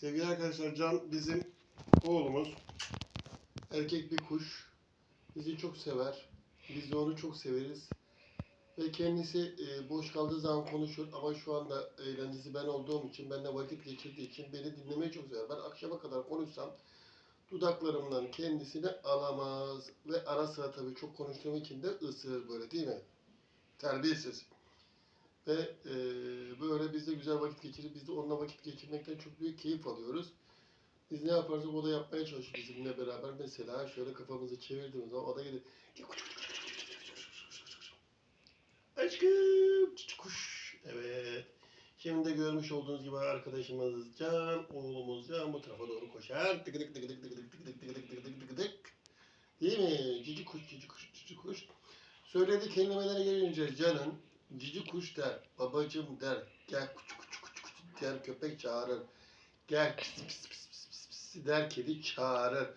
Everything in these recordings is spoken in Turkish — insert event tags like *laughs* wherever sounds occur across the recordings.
Sevgili arkadaşlar Can bizim oğlumuz. Erkek bir kuş. Bizi çok sever. Biz de onu çok severiz. Ve kendisi e, boş kaldığı zaman konuşur ama şu anda eğlencesi ben olduğum için, benimle vakit geçirdiği için beni dinlemeyi çok sever. Ben akşama kadar konuşsam dudaklarımdan kendisini alamaz. Ve ara sıra tabii çok konuştuğum için de ısırır böyle değil mi? Terbiyesiz. Ve e, böyle biz de güzel vakit geçirip biz de onunla vakit geçirmekten çok büyük keyif alıyoruz. Biz ne yaparsak o da yapmaya çalışıyor bizimle beraber. Mesela şöyle kafamızı çevirdiğimiz zaman o da gelir. Aşkım kuş. Evet. Şimdi de görmüş olduğunuz gibi arkadaşımız Can, oğlumuz Can bu tarafa doğru koşar. Tık tık tık tık tık tık tık tık tık tık tık tık tık. Değil mi? Cici kuş, cici kuş, cici kuş. Söylediği kelimelere gelince Can'ın cici kuş der, babacım der, gel kuç kuç kuç kuç der, köpek çağırır. Gel pis pis pis pis pis pis der, kedi çağırır.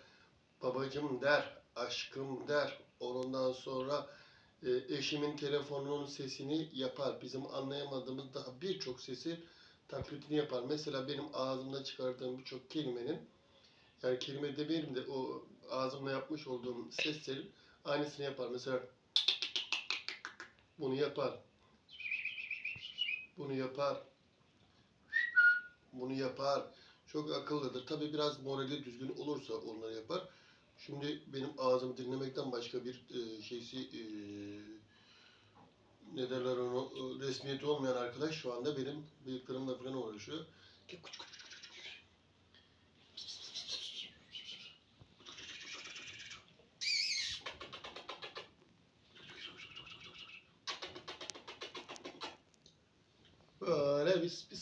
Babacım der, aşkım der. Ondan sonra e, eşimin telefonunun sesini yapar. Bizim anlayamadığımız daha birçok sesi taklitini yapar. Mesela benim ağzımda çıkardığım birçok kelimenin yani kelime demeyelim de o ağzımla yapmış olduğum seslerin aynısını yapar. Mesela bunu yapar. Bunu yapar. Bunu yapar. Çok akıllıdır. Tabii biraz morali düzgün olursa onları yapar. Şimdi benim ağzımı dinlemekten başka bir e, şeysi e, ne derler onu e, resmiyeti olmayan arkadaş şu anda benim bıyıklarımla falan uğraşıyor. Böyle biz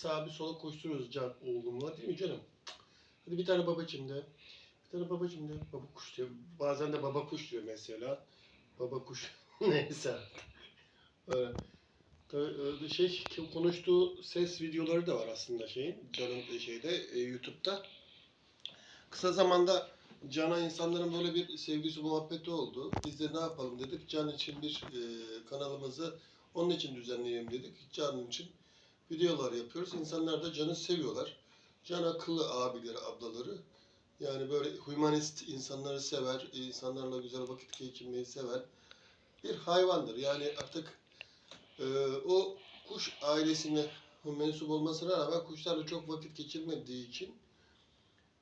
sağa bir sola koşturuyoruz Can oğlumla değil mi canım? Hadi bir tane babacım de. Bir tane babacım de. Baba kuş diyor. Bazen de baba kuş diyor mesela. Baba kuş. *laughs* Neyse. Öyle. Tabii, e, şey konuştuğu ses videoları da var aslında şeyin. Can'ın şeyde e, YouTube'da. Kısa zamanda Can'a insanların böyle bir sevgisi muhabbeti oldu. Biz de ne yapalım dedik. Can için bir e, kanalımızı onun için düzenleyelim dedik. Can için videolar yapıyoruz. İnsanlar da Can'ı seviyorlar. Can akıllı abileri, ablaları. Yani böyle humanist insanları sever, insanlarla güzel vakit geçirmeyi sever bir hayvandır. Yani artık e, o kuş ailesine mensup olmasına rağmen kuşlarla çok vakit geçirmediği için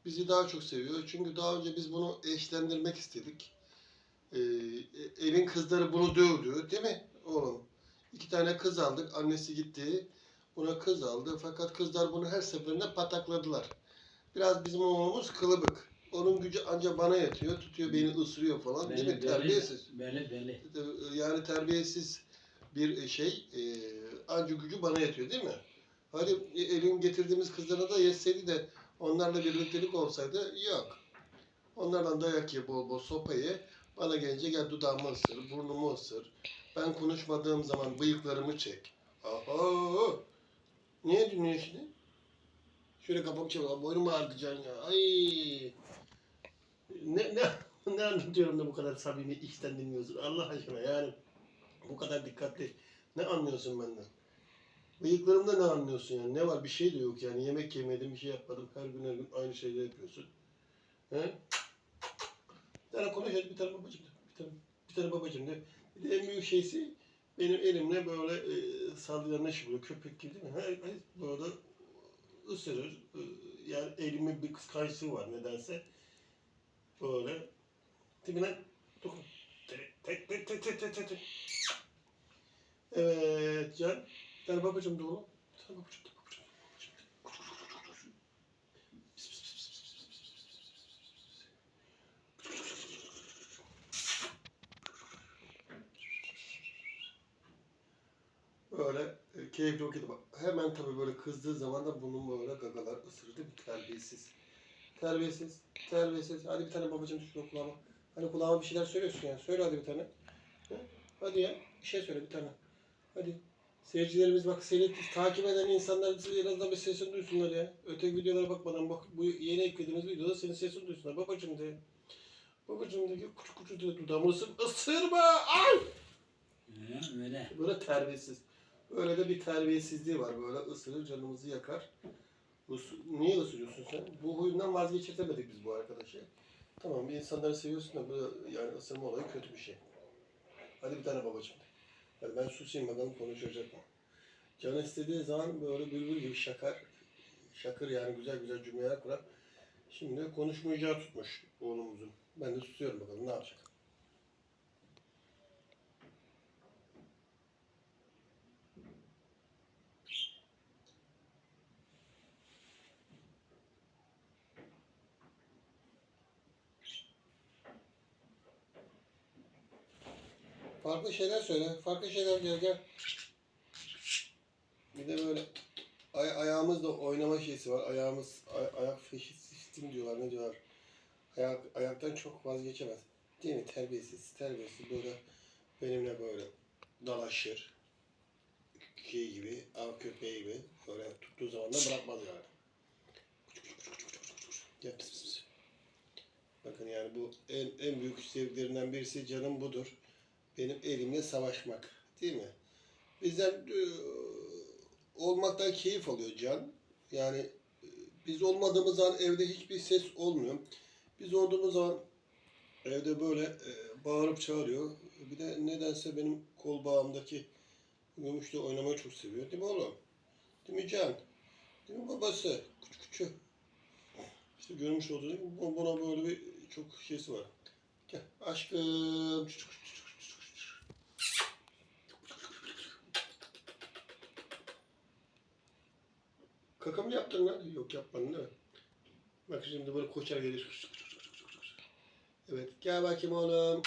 bizi daha çok seviyor. Çünkü daha önce biz bunu eşlendirmek istedik. E, evin kızları bunu dövdü değil mi oğlum? İki tane kız aldık. Annesi gitti. Buna kız aldı. Fakat kızlar bunu her seferinde patakladılar. Biraz bizim oğlumuz kılıbık. Onun gücü ancak bana yatıyor. Tutuyor beni ısırıyor falan. Değil mi? Terbiyesiz. Beli beli. Yani terbiyesiz bir şey. E, ancak gücü bana yatıyor değil mi? Hadi elin getirdiğimiz kızlara da yetseydi de onlarla birliktelik olsaydı yok. Onlardan dayak ye bol bol sopa ye. Bana gelince gel dudağımı ısır, burnumu ısır. Ben konuşmadığım zaman bıyıklarımı çek. Aha! Niye dinliyor şimdi? Şöyle kafamı çevir. Boynumu ağrıtacaksın ya. Ay! Ne, ne, *laughs* ne anlatıyorum da bu kadar samimi içten dinliyorsun. Allah aşkına yani. Bu kadar dikkatli. Ne anlıyorsun benden? Bıyıklarımda ne anlıyorsun yani? Ne var? Bir şey de yok yani. Yemek yemedim, bir şey yapmadım. Her gün her gün aynı şeyleri yapıyorsun. He? Bir tane konuş hadi bir tane babacım de. Bir tane, bir tane babacım de. Bir de en büyük şeysi benim elimle böyle e, sallayan şey böyle köpek gibi değil mi? Her, her böyle ısırır. E, yani elimin bir kıskançlığı var nedense. Böyle dibine dokun. Tek tek tek tek tek tek. Evet Can. Tane babacım da oğlum. Babacım. babacım. Böyle e, keyifli bak. Hemen tabii böyle kızdığı zaman da bunun böyle gagalar ısırdı bir terbiyesiz. Terbiyesiz, terbiyesiz. Hadi bir tane babacım şu kulağıma. Hani kulağıma bir şeyler söylüyorsun ya. Söyle hadi bir tane. Hı? Hadi ya. Bir şey söyle bir tane. Hadi. Seyircilerimiz bak seni takip eden insanlar en azından bir sesini duysunlar ya. Öteki videolara bakmadan bak bu yeni eklediğimiz videoda senin sesini duysunlar. Babacım de. Babacım de. Kuçu kuçu de. Dudağımı ısır. Isırma! Ay! Ha, öyle. Böyle terbiyesiz. Öyle de bir terbiyesizliği var. Böyle ısırır canımızı yakar. Niye ısırıyorsun sen? Bu huyundan vazgeçirtemedik biz bu arkadaşı. Tamam bir insanları seviyorsun da bu yani ısırma olayı kötü bir şey. Hadi bir tane babacığım. Hadi ben susayım bakalım konuşacak mı? Canı istediği zaman böyle bülbül gibi şakar, şakır yani güzel güzel cümleler kurar. Şimdi konuşmayacağı tutmuş oğlumuzun. Ben de susuyorum bakalım ne yapacak. Farklı şeyler söyle. Farklı şeyler gel gel. Bir de böyle ay ayağımızda oynama şeysi var. Ayağımız ay- ayak feşistim diyorlar ne diyorlar. Ayak ayaktan çok vazgeçemez. Değil mi? Terbiyesiz. Terbiyesiz böyle benimle böyle dalaşır. Şey gibi, av köpeği gibi. Böyle tuttuğu zaman da bırakmaz yani. Gel. Bakın yani bu en, en büyük sevgilerinden birisi canım budur benim elimle savaşmak. Değil mi? Bizden e, olmaktan keyif alıyor Can. Yani e, biz olmadığımız zaman evde hiçbir ses olmuyor. Biz olduğumuz zaman evde böyle e, bağırıp çağırıyor. Bir de nedense benim kol bağımdaki gümüşle oynamayı çok seviyor. Değil mi oğlum? Değil mi Can? Değil mi babası? Küçük küçük. İşte görmüş olduğunuz gibi bu- buna böyle bir çok şeysi var. Gel aşkım. Küçük küçük. Kaka mı yaptın lan? Yok yapmadın değil mi? Bak şimdi böyle koşar gelir. Evet gel bakayım oğlum.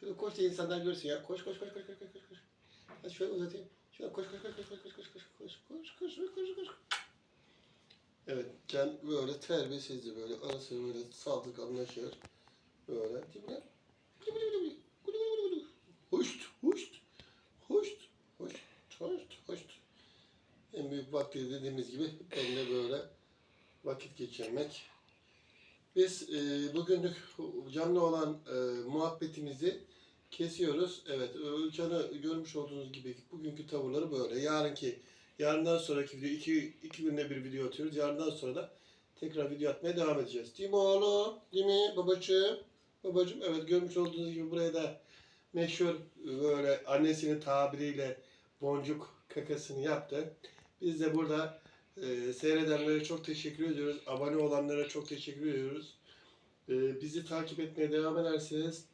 Şöyle koş da insanlar görsün ya. Koş koş koş koş koş koş koş. Hadi şöyle uzatayım. Şöyle koş koş koş koş koş koş koş koş koş koş koş koş koş. Evet, Can böyle terbiyesizdi böyle. Arası böyle saldık anlaşır. Böyle. Değil mi? Hoşt, hoşt, hoşt, hoşt, hoşt, hoşt. En büyük vakti dediğimiz gibi benimle böyle vakit geçirmek. Biz e, bugünlük canlı olan e, muhabbetimizi kesiyoruz. Evet, Can'ı görmüş olduğunuz gibi bugünkü tavırları böyle. Yarınki, yarından sonraki video, iki, iki günde bir video atıyoruz. Yarından sonra da tekrar video atmaya devam edeceğiz. Değil mi oğlum? Değil mi babacığım? Babacığım evet görmüş olduğunuz gibi buraya da meşhur böyle annesinin tabiriyle boncuk kakasını yaptı. Biz de burada e, seyredenlere çok teşekkür ediyoruz. Abone olanlara çok teşekkür ediyoruz. E, bizi takip etmeye devam ederseniz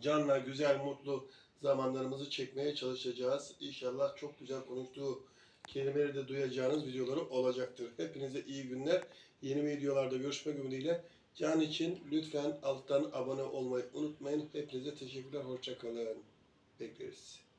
canla güzel, mutlu zamanlarımızı çekmeye çalışacağız. İnşallah çok güzel konuştuğu kelimeleri de duyacağınız videoları olacaktır. Hepinize iyi günler. Yeni videolarda görüşmek ümidiyle. Can için lütfen alttan abone olmayı unutmayın. Hepinize teşekkürler. Hoşçakalın. Bekleriz.